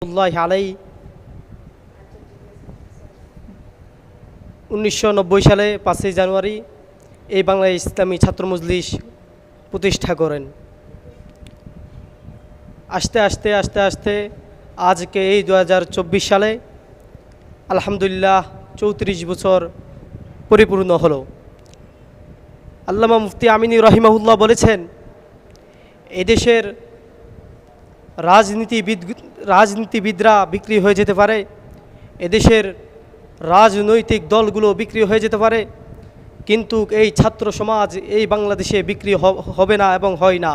আলাই উনিশশো নব্বই সালে পাঁচই জানুয়ারি এই বাংলা ইসলামী ছাত্র মজলিস প্রতিষ্ঠা করেন। আস্তে আস্তে আস্তে আস্তে আজকে এই দু হাজার চব্বিশ সালে আলহামদুলিল্লাহ চৌত্রিশ বছর পরিপূর্ণ হল। আল্লামা মুফতি আমিনী রহিমাহুল্লাহ বলেছেন, এদেশের রাজনীতিবিদ, রাজনীতিবিদরা বিক্রি হয়ে যেতে পারে, এদেশের রাজনৈতিক দলগুলো বিক্রি হয়ে যেতে পারে, কিন্তু এই ছাত্র সমাজ এই বাংলাদেশে বিক্রি হবে না এবং হয় না।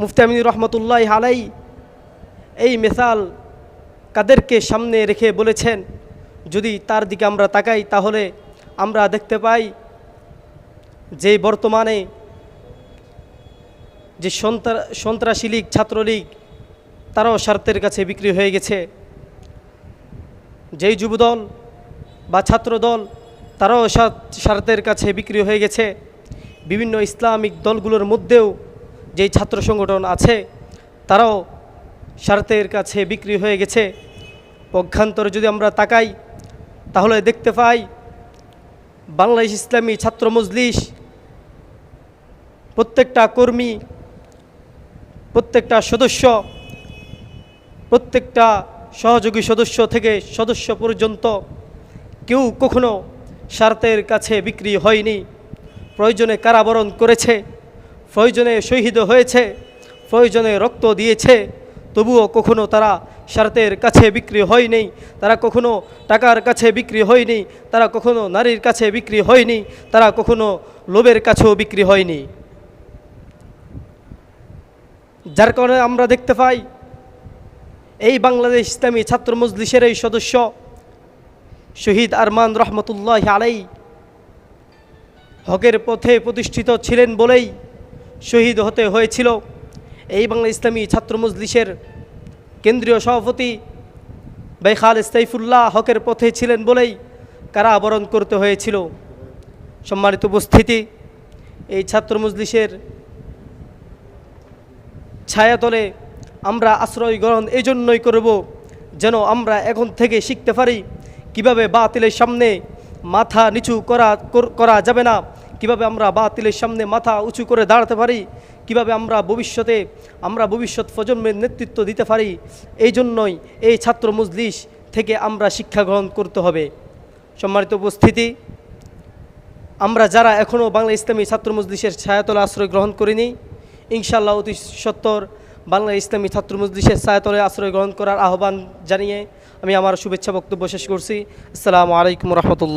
মুফতি আমিন রহমতুল্লাহ আলাই এই মেসাল কাদেরকে সামনে রেখে বলেছেন, যদি তার দিকে আমরা তাকাই, তাহলে আমরা দেখতে পাই যে বর্তমানে যে সন্ত্রা- সন্ত্রাসী লীগ, ছাত্রলীগ, তারাও স্বার্থের কাছে বিক্রি হয়ে গেছে। যেই যুবদল বা ছাত্রদল, তারাও স্বার্থের কাছে বিক্রি হয়ে গেছে। বিভিন্ন ইসলামিক দলগুলোর মধ্যেও যেই ছাত্র সংগঠন আছে, তারাও স্বার্থের কাছে বিক্রি হয়ে গেছে। পক্ষান্তরে যদি আমরা তাকাই, তাহলে দেখতে পাই, বাংলাদেশ ইসলামী ছাত্র মজলিস প্রত্যেকটা কর্মী প্রত্যেকটা সদস্য, প্রত্যেকটা সহযোগী সদস্য থেকে সদস্য পর্যন্ত কেউ কখনো স্বার্থের কাছে বিক্রি হয়নি। প্রয়োজনে কারাবরণ করেছে, প্রয়োজনে শহীদ হয়েছে, প্রয়োজনে রক্ত দিয়েছে, তবুও কখনো তারা স্বার্থের কাছে বিক্রি হয়নি, তারা কখনো টাকার কাছে বিক্রি হয়নি, তারা কখনো নারীর কাছে বিক্রি হয়নি, তারা কখনো লোভের কাছেও বিক্রি হয়নি। যার কারণে আমরা দেখতে পাই এই বাংলাদেশ ইসলামী ছাত্র মজলিসের এই সদস্য শহীদ আরমান রহমতুল্লাহ আলাই হকের পথে প্রতিষ্ঠিত ছিলেন বলেই শহীদ হতে হয়েছিল। এই বাংলা ইসলামী ছাত্র মজলিসের কেন্দ্রীয় সভাপতি বেখাল ইস্তাইফুল্লাহ হকের পথে ছিলেন বলেই কারাবরণ করতে হয়েছিল। সম্মানিত উপস্থিতি, এই ছাত্র মজলিসের ছায়াতলে আমরা আশ্রয় গ্রহণ এই জন্যই করব যেন আমরা এখন থেকে শিখতে পারি কীভাবে বাতিলের সামনে মাথা নিচু করা করা যাবে না, কীভাবে আমরা বাতিলের সামনে মাথা উঁচু করে দাঁড়াতে পারি, কীভাবে আমরা ভবিষ্যতে, আমরা ভবিষ্যৎ প্রজন্মের নেতৃত্ব দিতে পারি, এই জন্যই এই ছাত্র মজলিস থেকে আমরা শিক্ষা গ্রহণ করতে হবে। সম্মানিত উপস্থিতি, আমরা যারা এখনও বাংলা ইসলামী ছাত্র মজলিসের ছায়াতলে আশ্রয় গ্রহণ করিনি ইনশাআল্লাহ অতি সত্তর বাংলা ইসলামী ছাত্র মজলিসের সায়তলে আশ্রয় গ্রহণ করার আহ্বান জানিয়ে আমি আমার শুভেচ্ছা বক্তব্য শেষ করছি। আসসালামু আলাইকুম রহমতুল্লাহ।